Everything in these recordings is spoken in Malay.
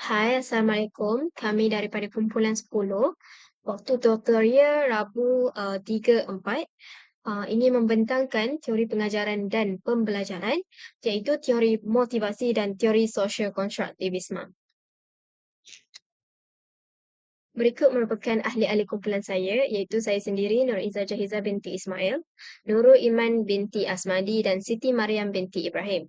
Hai, Assalamualaikum. Kami daripada kumpulan 10. Waktu tutorial Rabu uh, 3-4. Uh, ini membentangkan teori pengajaran dan pembelajaran iaitu teori motivasi dan teori sosial konstruktivisme. Berikut merupakan ahli-ahli kumpulan saya iaitu saya sendiri Nur Izzah Jahiza binti Ismail, Nurul Iman binti Asmadi dan Siti Mariam binti Ibrahim.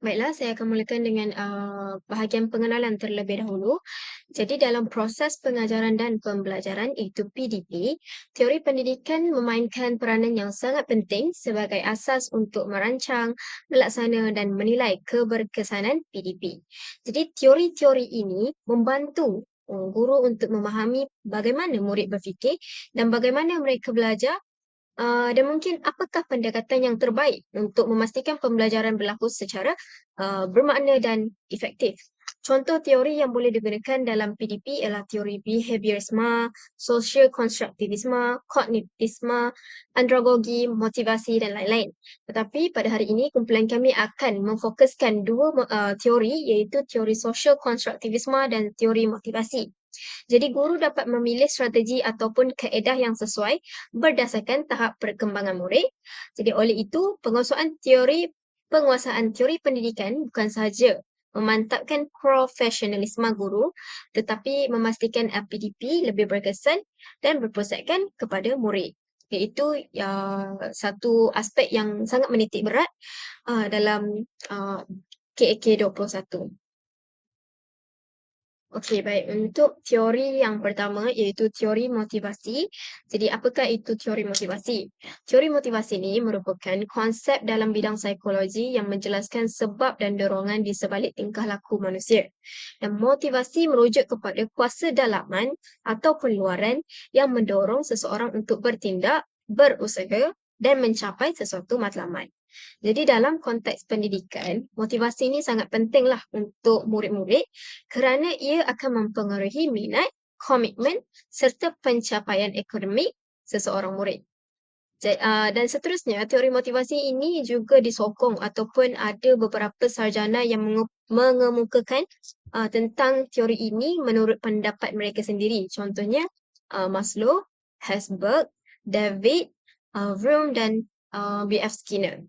Baiklah, saya akan mulakan dengan uh, bahagian pengenalan terlebih dahulu. Jadi dalam proses pengajaran dan pembelajaran iaitu PDP, teori pendidikan memainkan peranan yang sangat penting sebagai asas untuk merancang, melaksana dan menilai keberkesanan PDP. Jadi teori-teori ini membantu uh, guru untuk memahami bagaimana murid berfikir dan bagaimana mereka belajar Uh, dan mungkin apakah pendekatan yang terbaik untuk memastikan pembelajaran berlaku secara uh, bermakna dan efektif. Contoh teori yang boleh digunakan dalam PDP ialah teori behaviorisme, social constructivisme, kognitivisme, andragogi, motivasi dan lain-lain. Tetapi pada hari ini kumpulan kami akan memfokuskan dua uh, teori iaitu teori social constructivisme dan teori motivasi. Jadi guru dapat memilih strategi ataupun kaedah yang sesuai berdasarkan tahap perkembangan murid. Jadi oleh itu, penguasaan teori penguasaan teori pendidikan bukan sahaja memantapkan profesionalisme guru tetapi memastikan LPDP lebih berkesan dan berpusatkan kepada murid iaitu uh, satu aspek yang sangat menitik berat uh, dalam uh, KAK 21. Okey, baik. Untuk teori yang pertama iaitu teori motivasi. Jadi, apakah itu teori motivasi? Teori motivasi ini merupakan konsep dalam bidang psikologi yang menjelaskan sebab dan dorongan di sebalik tingkah laku manusia. Dan motivasi merujuk kepada kuasa dalaman atau pengeluaran yang mendorong seseorang untuk bertindak, berusaha dan mencapai sesuatu matlamat. Jadi dalam konteks pendidikan, motivasi ini sangat pentinglah untuk murid-murid kerana ia akan mempengaruhi minat, komitmen serta pencapaian akademik seseorang murid. Dan seterusnya, teori motivasi ini juga disokong ataupun ada beberapa sarjana yang mengemukakan uh, tentang teori ini menurut pendapat mereka sendiri. Contohnya, uh, Maslow, Hesberg, David, uh, Vroom dan uh, B.F. Skinner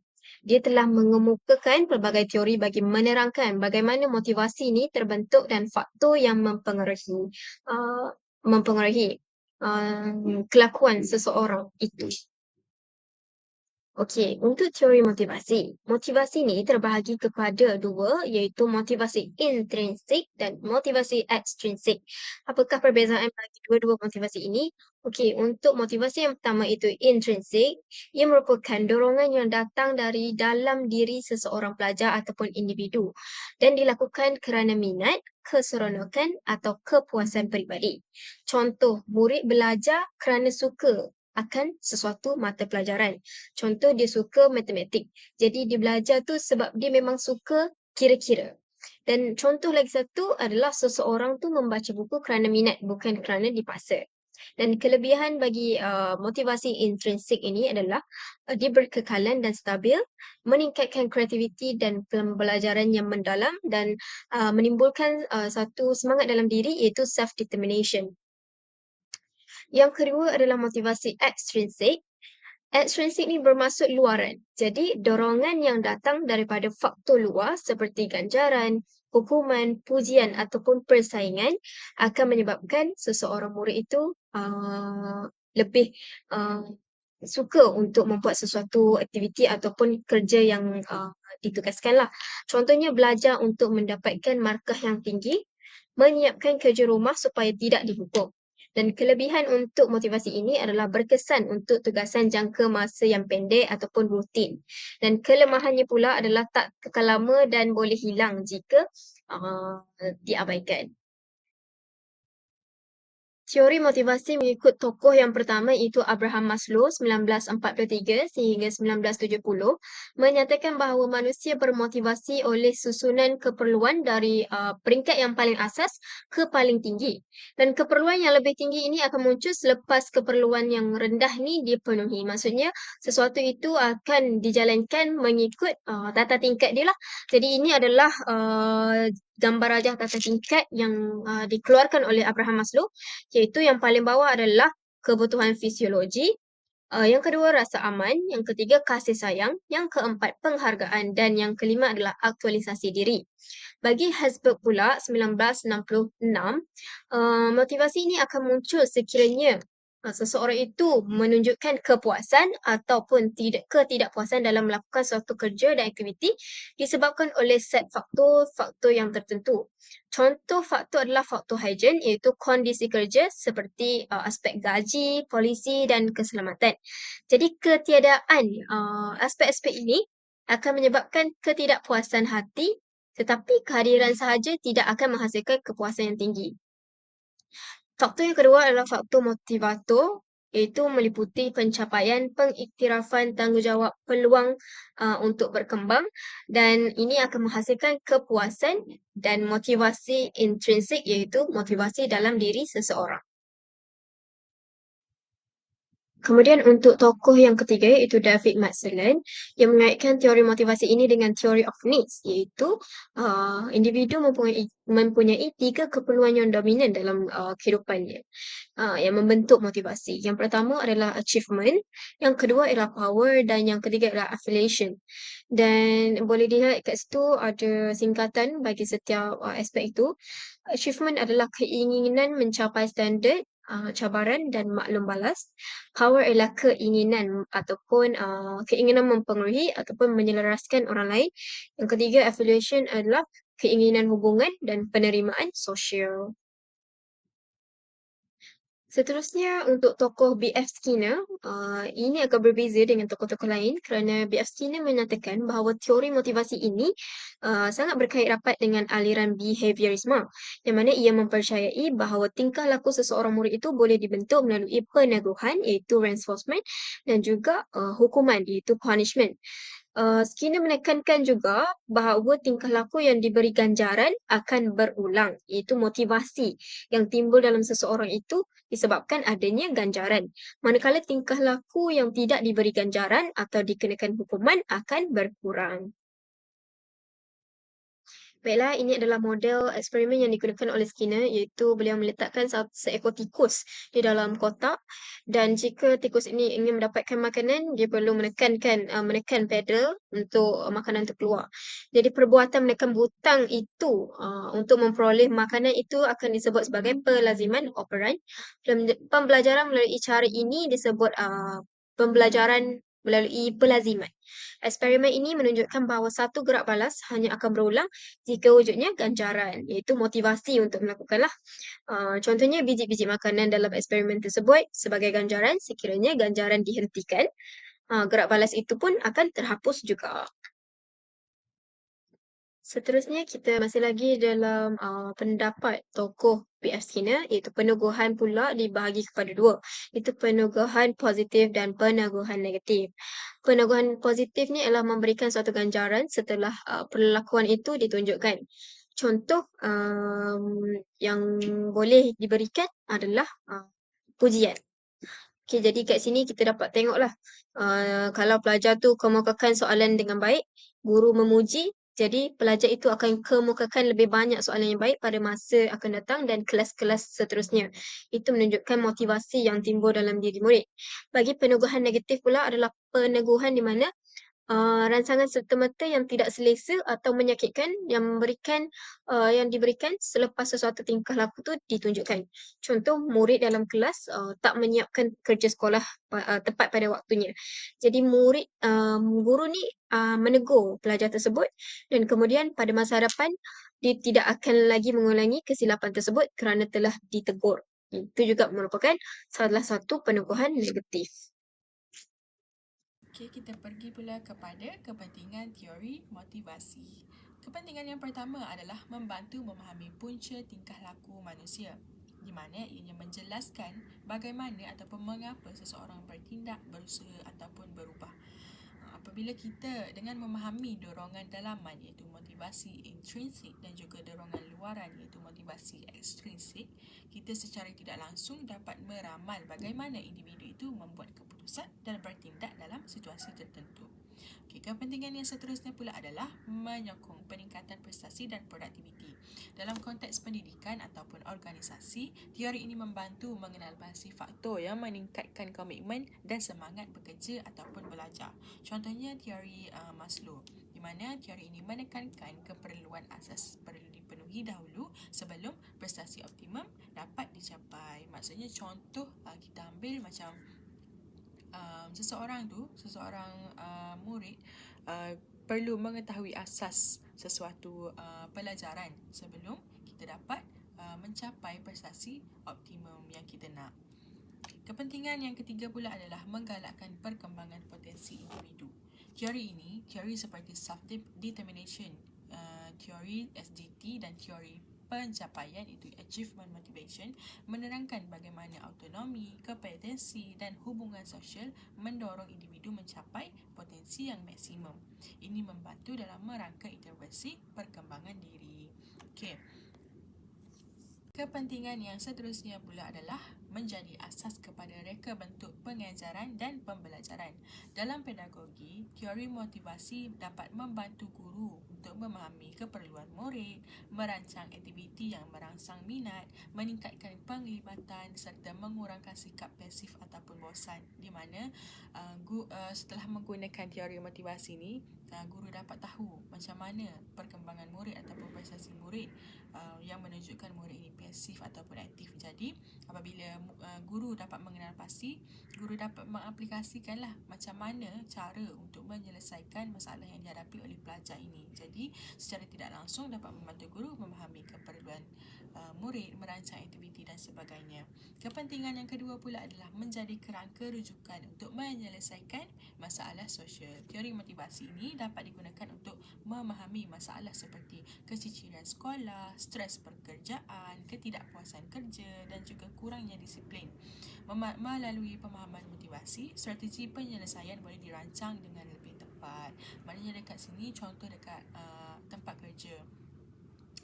dia telah mengemukakan pelbagai teori bagi menerangkan bagaimana motivasi ini terbentuk dan faktor yang mempengaruhi uh, mempengaruhi uh, kelakuan seseorang itu. Okey, untuk teori motivasi. Motivasi ni terbahagi kepada dua iaitu motivasi intrinsik dan motivasi ekstrinsik. Apakah perbezaan bagi dua-dua motivasi ini? Okey, untuk motivasi yang pertama itu intrinsik, ia merupakan dorongan yang datang dari dalam diri seseorang pelajar ataupun individu dan dilakukan kerana minat, keseronokan atau kepuasan peribadi. Contoh, murid belajar kerana suka akan sesuatu mata pelajaran. Contoh dia suka matematik. Jadi dia belajar tu sebab dia memang suka kira-kira. Dan contoh lagi satu adalah seseorang tu membaca buku kerana minat bukan kerana dipaksa. Dan kelebihan bagi uh, motivasi intrinsik ini adalah uh, dia berkekalan dan stabil, meningkatkan kreativiti dan pembelajaran yang mendalam dan uh, menimbulkan uh, satu semangat dalam diri iaitu self-determination. Yang kedua adalah motivasi ekstrinsik. Ekstrinsik ni bermaksud luaran. Jadi dorongan yang datang daripada faktor luar seperti ganjaran, hukuman, pujian ataupun persaingan akan menyebabkan seseorang murid itu uh, lebih uh, suka untuk membuat sesuatu aktiviti ataupun kerja yang uh, ditugaskan lah. Contohnya belajar untuk mendapatkan markah yang tinggi, menyiapkan kerja rumah supaya tidak dihukum. Dan kelebihan untuk motivasi ini adalah berkesan untuk tugasan jangka masa yang pendek ataupun rutin. Dan kelemahannya pula adalah tak kekal lama dan boleh hilang jika uh, diabaikan. Teori motivasi mengikut tokoh yang pertama iaitu Abraham Maslow 1943 sehingga 1970 menyatakan bahawa manusia bermotivasi oleh susunan keperluan dari uh, peringkat yang paling asas ke paling tinggi. Dan keperluan yang lebih tinggi ini akan muncul selepas keperluan yang rendah ni dipenuhi. Maksudnya sesuatu itu akan dijalankan mengikut uh, tata tingkat dia lah. Jadi ini adalah uh, gambar rajah tata tingkat yang uh, dikeluarkan oleh Abraham Maslow iaitu yang paling bawah adalah kebutuhan fisiologi, uh, yang kedua rasa aman, yang ketiga kasih sayang, yang keempat penghargaan dan yang kelima adalah aktualisasi diri. Bagi Hasberg pula 1966, uh, motivasi ini akan muncul sekiranya seseorang itu menunjukkan kepuasan ataupun tidak ketidakpuasan dalam melakukan suatu kerja dan aktiviti disebabkan oleh set faktor-faktor yang tertentu. Contoh faktor adalah faktor hygiene iaitu kondisi kerja seperti uh, aspek gaji, polisi dan keselamatan. Jadi ketiadaan uh, aspek-aspek ini akan menyebabkan ketidakpuasan hati tetapi kehadiran sahaja tidak akan menghasilkan kepuasan yang tinggi. Faktor yang kedua adalah faktor motivator iaitu meliputi pencapaian pengiktirafan tanggungjawab peluang uh, untuk berkembang dan ini akan menghasilkan kepuasan dan motivasi intrinsik iaitu motivasi dalam diri seseorang. Kemudian untuk tokoh yang ketiga iaitu David Madsellen yang mengaitkan teori motivasi ini dengan theory of needs iaitu uh, individu mempunyai, mempunyai tiga keperluan yang dominan dalam uh, kehidupannya uh, yang membentuk motivasi. Yang pertama adalah achievement, yang kedua adalah power dan yang ketiga adalah affiliation. Dan boleh dilihat kat situ ada singkatan bagi setiap uh, aspek itu. Achievement adalah keinginan mencapai standard uh, cabaran dan maklum balas. Power adalah keinginan ataupun uh, keinginan mempengaruhi ataupun menyelaraskan orang lain. Yang ketiga, affiliation adalah keinginan hubungan dan penerimaan sosial. Seterusnya untuk tokoh B.F. Skinner, uh, ini agak berbeza dengan tokoh-tokoh lain kerana B.F. Skinner menyatakan bahawa teori motivasi ini uh, sangat berkait rapat dengan aliran behaviorisme yang mana ia mempercayai bahawa tingkah laku seseorang murid itu boleh dibentuk melalui peneguhan iaitu reinforcement dan juga uh, hukuman iaitu punishment. Uh, Skinner menekankan juga bahawa tingkah laku yang diberi ganjaran akan berulang, iaitu motivasi yang timbul dalam seseorang itu disebabkan adanya ganjaran. Manakala tingkah laku yang tidak diberi ganjaran atau dikenakan hukuman akan berkurang. Baiklah, ini adalah model eksperimen yang digunakan oleh Skinner iaitu beliau meletakkan seekor tikus di dalam kotak dan jika tikus ini ingin mendapatkan makanan, dia perlu menekankan uh, menekan pedal untuk makanan itu keluar. Jadi perbuatan menekan butang itu uh, untuk memperoleh makanan itu akan disebut sebagai pelaziman operan. Pembelajaran melalui cara ini disebut uh, pembelajaran melalui pelaziman. Eksperimen ini menunjukkan bahawa satu gerak balas hanya akan berulang jika wujudnya ganjaran, iaitu motivasi untuk melakukanlah. Uh, contohnya biji-biji makanan dalam eksperimen tersebut sebagai ganjaran, sekiranya ganjaran dihentikan, uh, gerak balas itu pun akan terhapus juga. Seterusnya kita masih lagi dalam uh, pendapat tokoh P.F. Skinner iaitu peneguhan pula dibahagi kepada dua. Itu peneguhan positif dan peneguhan negatif. Peneguhan positif ni adalah memberikan suatu ganjaran setelah uh, perlakuan itu ditunjukkan. Contoh um, yang boleh diberikan adalah uh, pujian. Okay, jadi kat sini kita dapat tengoklah uh, kalau pelajar tu kemukakan soalan dengan baik, guru memuji, jadi pelajar itu akan kemukakan lebih banyak soalan yang baik pada masa akan datang dan kelas-kelas seterusnya. Itu menunjukkan motivasi yang timbul dalam diri murid. Bagi peneguhan negatif pula adalah peneguhan di mana uh, rancangan serta-merta yang tidak selesa atau menyakitkan yang memberikan uh, yang diberikan selepas sesuatu tingkah laku tu ditunjukkan. Contoh murid dalam kelas uh, tak menyiapkan kerja sekolah uh, tepat pada waktunya. Jadi murid um, guru ni uh, menegur pelajar tersebut dan kemudian pada masa hadapan dia tidak akan lagi mengulangi kesilapan tersebut kerana telah ditegur. Itu juga merupakan salah satu peneguhan negatif. Okey, kita pergi pula kepada kepentingan teori motivasi. Kepentingan yang pertama adalah membantu memahami punca tingkah laku manusia di mana ianya menjelaskan bagaimana ataupun mengapa seseorang bertindak, berusaha ataupun berubah. Apabila kita dengan memahami dorongan dalaman iaitu motivasi intrinsik dan juga dorongan luaran iaitu motivasi ekstrinsik, kita secara tidak langsung dapat meramal bagaimana individu itu membuat keputusan dan bertindak dalam situasi tertentu. Kepentingan yang seterusnya pula adalah menyokong peningkatan prestasi dan produktiviti. Dalam konteks pendidikan ataupun organisasi, teori ini membantu mengenal pasti faktor yang meningkatkan komitmen dan semangat bekerja ataupun belajar. Contohnya teori uh, Maslow, di mana teori ini menekankan keperluan asas perlu dipenuhi dahulu sebelum prestasi optimum dapat dicapai. Maksudnya contoh uh, kita ambil macam um, seseorang tu, seseorang uh, murid uh, perlu mengetahui asas sesuatu uh, pelajaran sebelum kita dapat uh, mencapai prestasi optimum yang kita nak. Kepentingan yang ketiga pula adalah menggalakkan perkembangan potensi individu. Teori ini, teori seperti self-determination, uh, teori SDT dan teori pencapaian itu achievement motivation menerangkan bagaimana autonomi, kompetensi dan hubungan sosial mendorong individu mencapai potensi yang maksimum. Ini membantu dalam merangka intervensi perkembangan diri. Okey. Kepentingan yang seterusnya pula adalah menjadi asas kepada reka bentuk pengajaran dan pembelajaran. Dalam pedagogi, teori motivasi dapat membantu guru untuk memahami keperluan murid, merancang aktiviti yang merangsang minat, meningkatkan penglibatan serta mengurangkan sikap pasif ataupun bosan. Di mana uh, gu, uh, setelah menggunakan teori motivasi ini, uh, guru dapat tahu macam mana perkembangan murid ataupun prestasi murid uh, yang menunjukkan murid ini pasif ataupun aktif. Jadi, apabila uh, guru dapat mengenal pasti, guru dapat mengaplikasikanlah macam mana cara untuk menyelesaikan masalah yang dihadapi oleh pelajar ini. Jadi, secara tidak langsung dapat membantu guru memahami keperluan uh, murid, merancang aktiviti dan sebagainya. Kepentingan yang kedua pula adalah menjadi kerangka rujukan untuk menyelesaikan masalah sosial. Teori motivasi ini dapat digunakan untuk memahami masalah seperti keciciran sekolah, stres pekerjaan, ketidakpuasan kerja dan juga kurangnya disiplin. Melalui pemahaman motivasi, strategi penyelesaian boleh dirancang dengan lebih tepat. Maknanya dekat sini contoh dekat uh, tempat kerja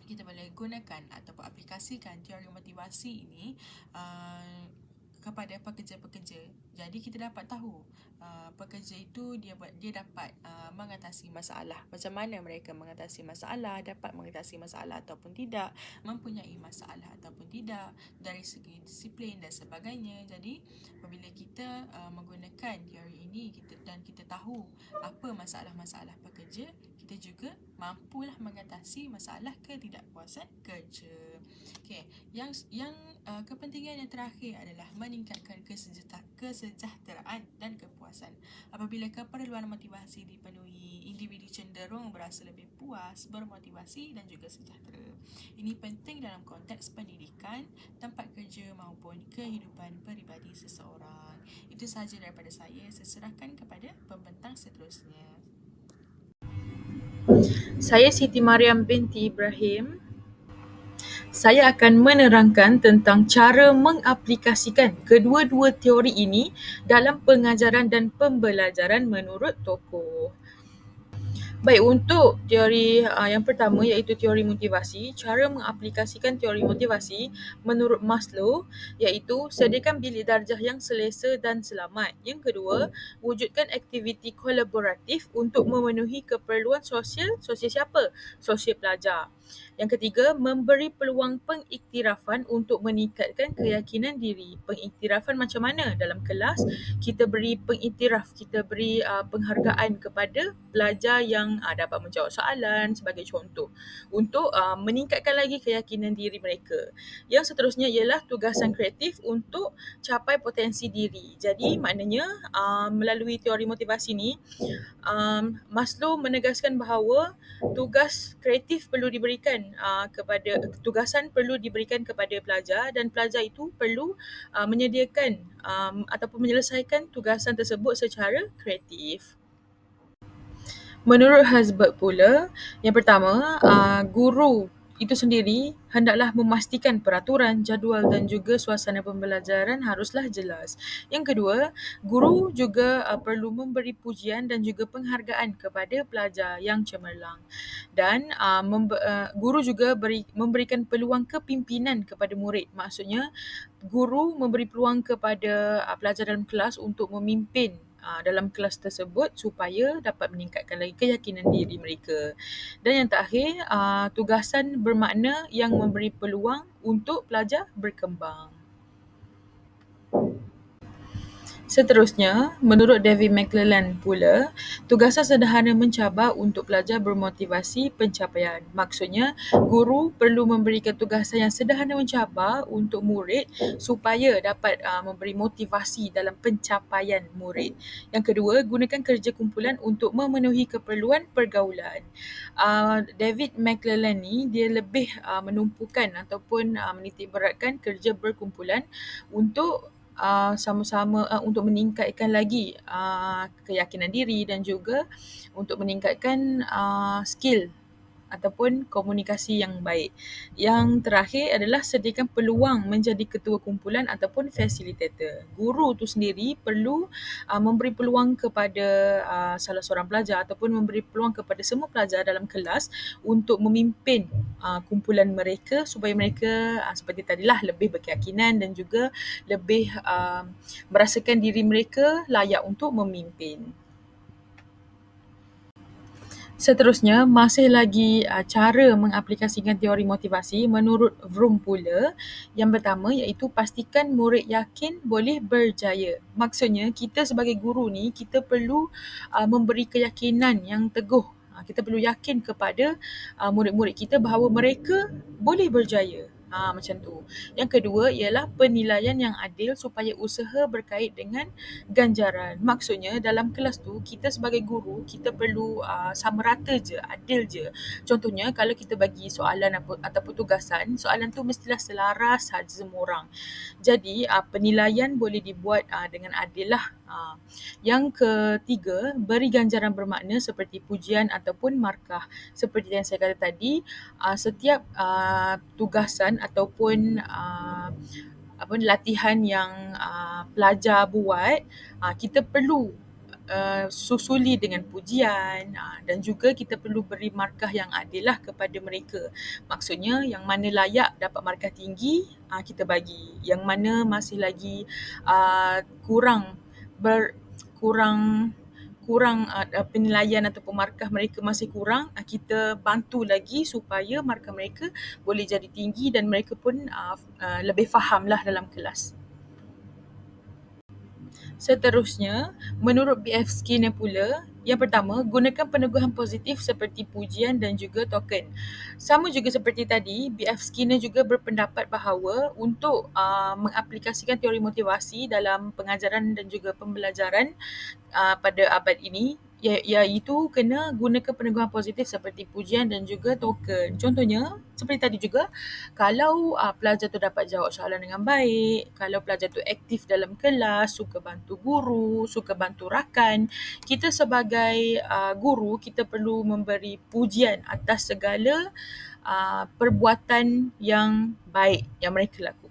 kita boleh gunakan ataupun aplikasikan teori motivasi ini uh, kepada pekerja-pekerja. Jadi kita dapat tahu uh, pekerja itu dia buat dia dapat uh, mengatasi masalah. Macam mana mereka mengatasi masalah, dapat mengatasi masalah ataupun tidak, mempunyai masalah ataupun tidak dari segi disiplin dan sebagainya. Jadi apabila kita uh, menggunakan teori ini kita dan kita tahu apa masalah-masalah pekerja, kita juga mampulah mengatasi masalah ketidakpuasan kerja. Okey, yang yang uh, kepentingan yang terakhir adalah meningkatkan kesejahteraan dan kepuasan. Apabila keperluan motivasi dipenuhi, individu cenderung berasa lebih puas, bermotivasi dan juga sejahtera. Ini penting dalam konteks pendidikan, tempat kerja maupun kehidupan peribadi seseorang. Itu sahaja daripada saya. Saya serahkan kepada pembentang seterusnya. Saya Siti Mariam binti Ibrahim. Saya akan menerangkan tentang cara mengaplikasikan kedua-dua teori ini dalam pengajaran dan pembelajaran menurut tokoh. Baik, untuk teori uh, yang pertama iaitu teori motivasi, cara mengaplikasikan teori motivasi menurut Maslow iaitu sediakan bilik darjah yang selesa dan selamat. Yang kedua, wujudkan aktiviti kolaboratif untuk memenuhi keperluan sosial. Sosial siapa? Sosial pelajar. Yang ketiga, memberi peluang pengiktirafan untuk meningkatkan keyakinan diri. Pengiktirafan macam mana? Dalam kelas, kita beri pengiktiraf, kita beri uh, penghargaan kepada pelajar yang uh, dapat menjawab soalan sebagai contoh untuk uh, meningkatkan lagi keyakinan diri mereka. Yang seterusnya ialah tugasan kreatif untuk capai potensi diri. Jadi maknanya uh, melalui teori motivasi ni, um, Maslow menegaskan bahawa tugas kreatif perlu diberikan uh, kepada tugasan perlu diberikan kepada pelajar dan pelajar itu perlu uh, menyediakan um, ataupun menyelesaikan tugasan tersebut secara kreatif. Menurut Hasbert pula, yang pertama, uh, guru itu sendiri hendaklah memastikan peraturan, jadual dan juga suasana pembelajaran haruslah jelas. Yang kedua, guru juga uh, perlu memberi pujian dan juga penghargaan kepada pelajar yang cemerlang. Dan uh, membe- uh, guru juga beri, memberikan peluang kepimpinan kepada murid. Maksudnya, guru memberi peluang kepada uh, pelajar dalam kelas untuk memimpin uh, dalam kelas tersebut supaya dapat meningkatkan lagi keyakinan diri mereka. Dan yang terakhir, uh, tugasan bermakna yang memberi peluang untuk pelajar berkembang. Seterusnya, menurut David McClellan pula, tugasan sederhana mencabar untuk pelajar bermotivasi pencapaian. Maksudnya, guru perlu memberikan tugasan yang sederhana mencabar untuk murid supaya dapat uh, memberi motivasi dalam pencapaian murid. Yang kedua, gunakan kerja kumpulan untuk memenuhi keperluan pergaulan. Uh, David McClellan ni dia lebih uh, menumpukan ataupun uh, menitik beratkan kerja berkumpulan untuk uh, sama-sama uh, untuk meningkatkan lagi uh, keyakinan diri dan juga untuk meningkatkan uh, skill ataupun komunikasi yang baik. Yang terakhir adalah sediakan peluang menjadi ketua kumpulan ataupun facilitator. Guru tu sendiri perlu uh, memberi peluang kepada uh, salah seorang pelajar ataupun memberi peluang kepada semua pelajar dalam kelas untuk memimpin uh, kumpulan mereka supaya mereka uh, seperti tadilah lebih berkeyakinan dan juga lebih uh, merasakan diri mereka layak untuk memimpin. Seterusnya, masih lagi uh, cara mengaplikasikan teori motivasi menurut Vroom pula. Yang pertama iaitu pastikan murid yakin boleh berjaya. Maksudnya, kita sebagai guru ni, kita perlu uh, memberi keyakinan yang teguh. Uh, kita perlu yakin kepada uh, murid-murid kita bahawa mereka boleh berjaya. Ha, macam tu. Yang kedua ialah penilaian yang adil supaya usaha berkait dengan ganjaran. Maksudnya dalam kelas tu kita sebagai guru kita perlu uh, sama rata je, adil je. Contohnya kalau kita bagi soalan apa, ataupun tugasan, soalan tu mestilah selaras sahaja semua orang. Jadi uh, penilaian boleh dibuat uh, dengan adil lah. Uh, yang ketiga, beri ganjaran bermakna seperti pujian ataupun markah. Seperti yang saya kata tadi, uh, setiap uh, tugasan ataupun uh, apa latihan yang pelajar buat kita perlu uh, susuli dengan pujian uh, dan juga kita perlu beri markah yang adil lah kepada mereka. Maksudnya yang mana layak dapat markah tinggi uh, kita bagi. Yang mana masih lagi uh, kurang ber kurang kurang uh, penilaian ataupun markah mereka masih kurang, uh, kita bantu lagi supaya markah mereka boleh jadi tinggi dan mereka pun uh, uh, lebih fahamlah dalam kelas. Seterusnya, menurut BF Skinner pula, yang pertama, gunakan peneguhan positif seperti pujian dan juga token. Sama juga seperti tadi, BF Skinner juga berpendapat bahawa untuk uh, mengaplikasikan teori motivasi dalam pengajaran dan juga pembelajaran uh, pada abad ini, ya, iaitu kena gunakan peneguhan positif seperti pujian dan juga token. Contohnya, seperti tadi juga, kalau uh, pelajar tu dapat jawab soalan dengan baik, kalau pelajar tu aktif dalam kelas, suka bantu guru, suka bantu rakan, kita sebagai uh, guru, kita perlu memberi pujian atas segala uh, perbuatan yang baik yang mereka lakukan.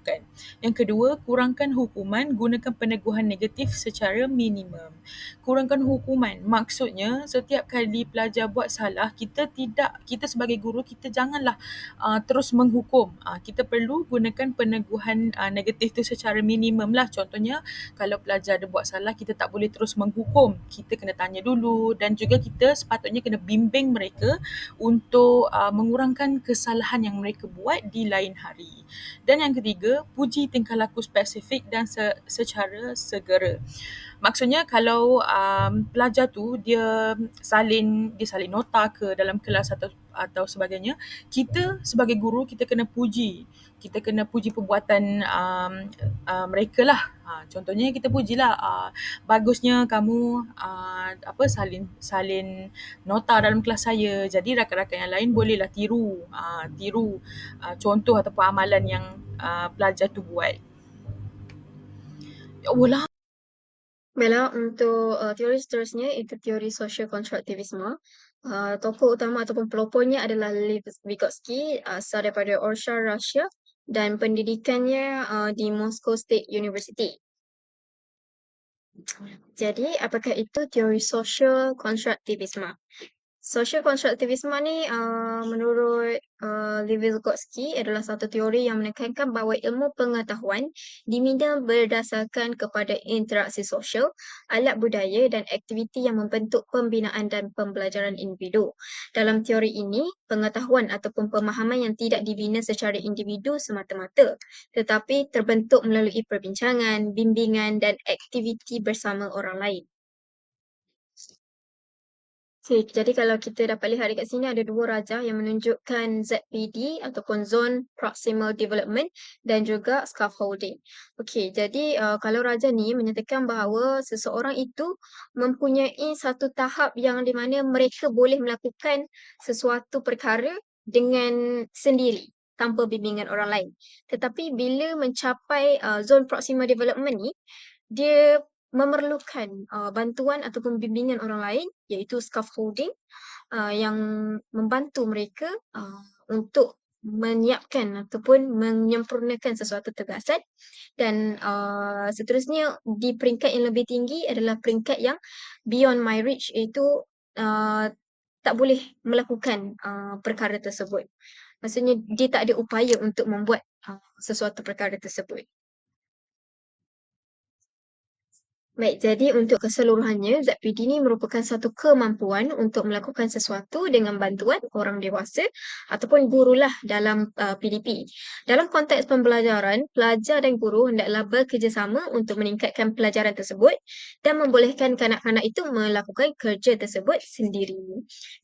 Yang kedua, kurangkan hukuman, gunakan peneguhan negatif secara minimum. Kurangkan hukuman, maksudnya setiap kali pelajar buat salah, kita tidak, kita sebagai guru, kita janganlah uh, terus menghukum. Uh, kita perlu gunakan peneguhan uh, negatif itu secara minimum lah. Contohnya, kalau pelajar ada buat salah, kita tak boleh terus menghukum. Kita kena tanya dulu dan juga kita sepatutnya kena bimbing mereka untuk uh, mengurangkan kesalahan yang mereka buat di lain hari. Dan yang ketiga, puji tingkah laku spesifik dan se- secara segera. Maksudnya kalau um, pelajar tu dia salin dia salin nota ke dalam kelas atau atau sebagainya, kita sebagai guru kita kena puji. Kita kena puji perbuatan um, uh, mereka lah. Ha, contohnya kita pujilah uh, bagusnya kamu uh, apa salin salin nota dalam kelas saya. Jadi rakan-rakan yang lain bolehlah tiru uh, tiru uh, contoh ataupun amalan yang uh, pelajar tu buat. Ya Allah lah. Baiklah, untuk uh, teori seterusnya itu teori social constructivism. Uh, tokoh utama ataupun pelopornya adalah Lev Vygotsky, asal daripada Orsha, Russia dan pendidikannya uh, di Moscow State University. Jadi, apakah itu teori social constructivism? Social konstruktivisme ni uh, menurut uh, Levi Vygotsky adalah satu teori yang menekankan bahawa ilmu pengetahuan diminta berdasarkan kepada interaksi sosial, alat budaya dan aktiviti yang membentuk pembinaan dan pembelajaran individu. Dalam teori ini, pengetahuan ataupun pemahaman yang tidak dibina secara individu semata-mata tetapi terbentuk melalui perbincangan, bimbingan dan aktiviti bersama orang lain. Okay, jadi kalau kita dapat lihat dekat sini ada dua rajah yang menunjukkan ZPD ataupun Zone Proximal Development dan juga Scaffolding. Okey, jadi uh, kalau rajah ni menyatakan bahawa seseorang itu mempunyai satu tahap yang di mana mereka boleh melakukan sesuatu perkara dengan sendiri tanpa bimbingan orang lain. Tetapi bila mencapai uh, Zone Proximal Development ni, dia memerlukan uh, bantuan ataupun bimbingan orang lain iaitu scaffolding uh, yang membantu mereka uh, untuk menyiapkan ataupun menyempurnakan sesuatu tugasan dan uh, seterusnya di peringkat yang lebih tinggi adalah peringkat yang beyond my reach iaitu uh, tak boleh melakukan uh, perkara tersebut. Maksudnya dia tak ada upaya untuk membuat uh, sesuatu perkara tersebut. Baik, jadi untuk keseluruhannya, ZPD ini merupakan satu kemampuan untuk melakukan sesuatu dengan bantuan orang dewasa ataupun gurulah dalam uh, PDP. Dalam konteks pembelajaran, pelajar dan guru hendaklah bekerjasama untuk meningkatkan pelajaran tersebut dan membolehkan kanak-kanak itu melakukan kerja tersebut sendiri.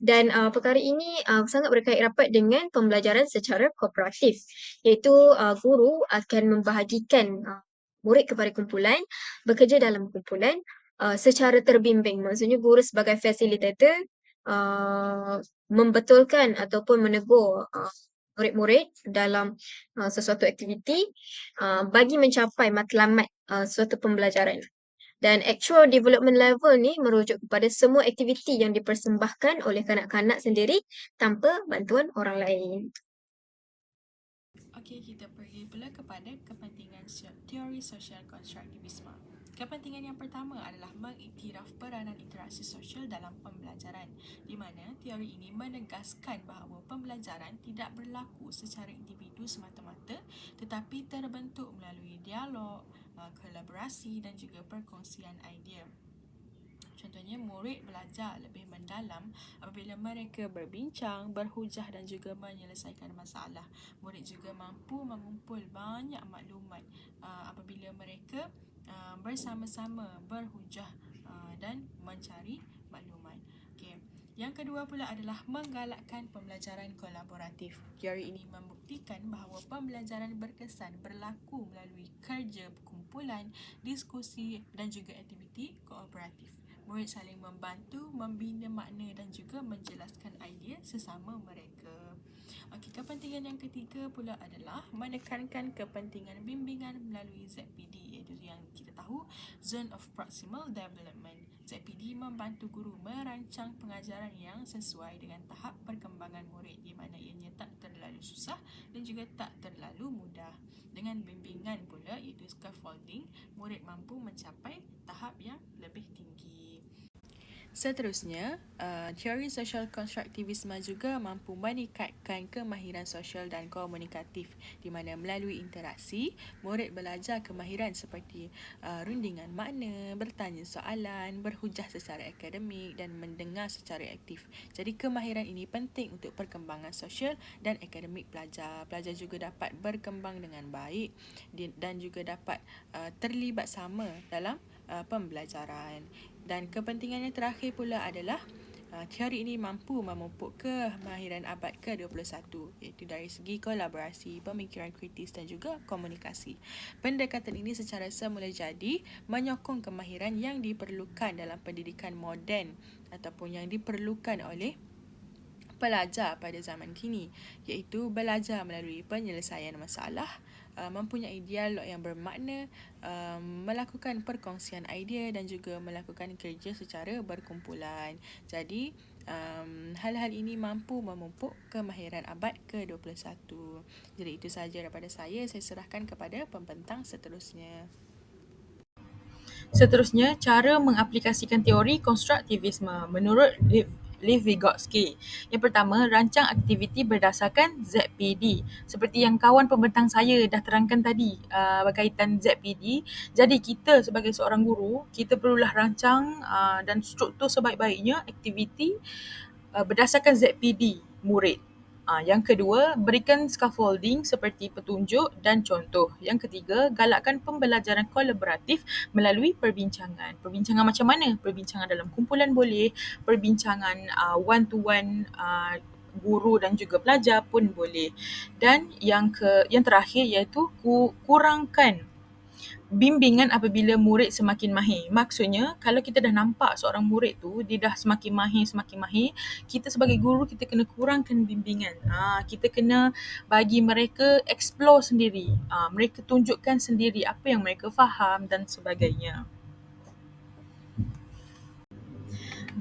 Dan uh, perkara ini uh, sangat berkait rapat dengan pembelajaran secara kooperatif, iaitu uh, guru akan membahagikan uh, murid kepada kumpulan, bekerja dalam kumpulan uh, secara terbimbing. Maksudnya guru sebagai facilitator uh, membetulkan ataupun menegur uh, murid-murid dalam uh, sesuatu aktiviti uh, bagi mencapai matlamat uh, suatu pembelajaran. Dan actual development level ni merujuk kepada semua aktiviti yang dipersembahkan oleh kanak-kanak sendiri tanpa bantuan orang lain. Okey, kita pergi pula kepada kepentingan teori sosial konstruktivisme. Kepentingan yang pertama adalah mengiktiraf peranan interaksi sosial dalam pembelajaran di mana teori ini menegaskan bahawa pembelajaran tidak berlaku secara individu semata-mata tetapi terbentuk melalui dialog, uh, kolaborasi dan juga perkongsian idea. Contohnya, murid belajar lebih mendalam apabila mereka berbincang, berhujah dan juga menyelesaikan masalah. Murid juga mampu mengumpul banyak maklumat uh, apabila mereka uh, bersama-sama berhujah uh, dan mencari maklumat. Okay. Yang kedua pula adalah menggalakkan pembelajaran kolaboratif. Teori ini membuktikan bahawa pembelajaran berkesan berlaku melalui kerja kumpulan, diskusi dan juga aktiviti kooperatif. Murid saling membantu, membina makna dan juga menjelaskan idea sesama mereka. Okey, kepentingan yang ketiga pula adalah menekankan kepentingan bimbingan melalui ZPD iaitu yang kita tahu Zone of Proximal Development. ZPD membantu guru merancang pengajaran yang sesuai dengan tahap perkembangan murid di mana ianya tak terlalu susah dan juga tak terlalu mudah. Dengan bimbingan pula iaitu scaffolding, murid mampu mencapai tahap yang lebih tinggi. Seterusnya, uh, teori sosial konstruktivisme juga mampu meningkatkan kemahiran sosial dan komunikatif di mana melalui interaksi, murid belajar kemahiran seperti uh, rundingan makna, bertanya soalan, berhujah secara akademik dan mendengar secara aktif. Jadi kemahiran ini penting untuk perkembangan sosial dan akademik pelajar. Pelajar juga dapat berkembang dengan baik dan juga dapat uh, terlibat sama dalam uh, pembelajaran. Dan kepentingan yang terakhir pula adalah uh, teori ini mampu memupuk kemahiran abad ke-21 iaitu dari segi kolaborasi, pemikiran kritis dan juga komunikasi. Pendekatan ini secara semula jadi menyokong kemahiran yang diperlukan dalam pendidikan moden ataupun yang diperlukan oleh pelajar pada zaman kini iaitu belajar melalui penyelesaian masalah, uh, mempunyai dialog yang bermakna, uh, melakukan perkongsian idea dan juga melakukan kerja secara berkumpulan. Jadi, um, hal-hal ini mampu memupuk kemahiran abad ke-21. Jadi, itu sahaja daripada saya. Saya serahkan kepada pembentang seterusnya. Seterusnya, cara mengaplikasikan teori konstruktivisme. Menurut Lev Vygotsky. Yang pertama, rancang aktiviti berdasarkan ZPD. Seperti yang kawan pembentang saya dah terangkan tadi uh, berkaitan ZPD. Jadi kita sebagai seorang guru, kita perlulah rancang uh, dan struktur sebaik-baiknya aktiviti uh, berdasarkan ZPD murid. Uh, yang kedua, berikan scaffolding seperti petunjuk dan contoh. Yang ketiga, galakkan pembelajaran kolaboratif melalui perbincangan. Perbincangan macam mana? Perbincangan dalam kumpulan boleh, perbincangan uh, one-to-one uh, guru dan juga pelajar pun boleh. Dan yang ke yang terakhir iaitu kurangkan bimbingan apabila murid semakin mahir. Maksudnya, kalau kita dah nampak seorang murid tu, dia dah semakin mahir, semakin mahir, kita sebagai guru, kita kena kurangkan bimbingan. Ha, kita kena bagi mereka explore sendiri. Ha, mereka tunjukkan sendiri apa yang mereka faham dan sebagainya.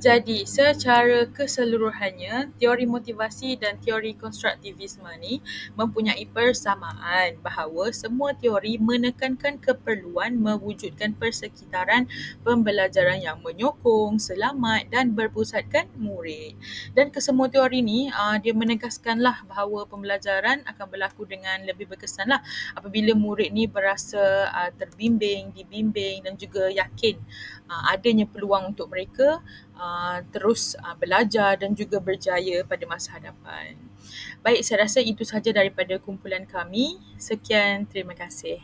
Jadi, secara keseluruhannya, teori motivasi dan teori konstruktivisme ni mempunyai persamaan bahawa semua teori menekankan keperluan mewujudkan persekitaran pembelajaran yang menyokong, selamat dan berpusatkan murid. Dan kesemua teori ni, uh, dia menegaskanlah bahawa pembelajaran akan berlaku dengan lebih berkesanlah apabila murid ni berasa uh, terbimbing, dibimbing dan juga yakin uh, adanya peluang untuk mereka Uh, terus uh, belajar dan juga berjaya pada masa hadapan. Baik, saya rasa itu sahaja daripada kumpulan kami. Sekian, terima kasih.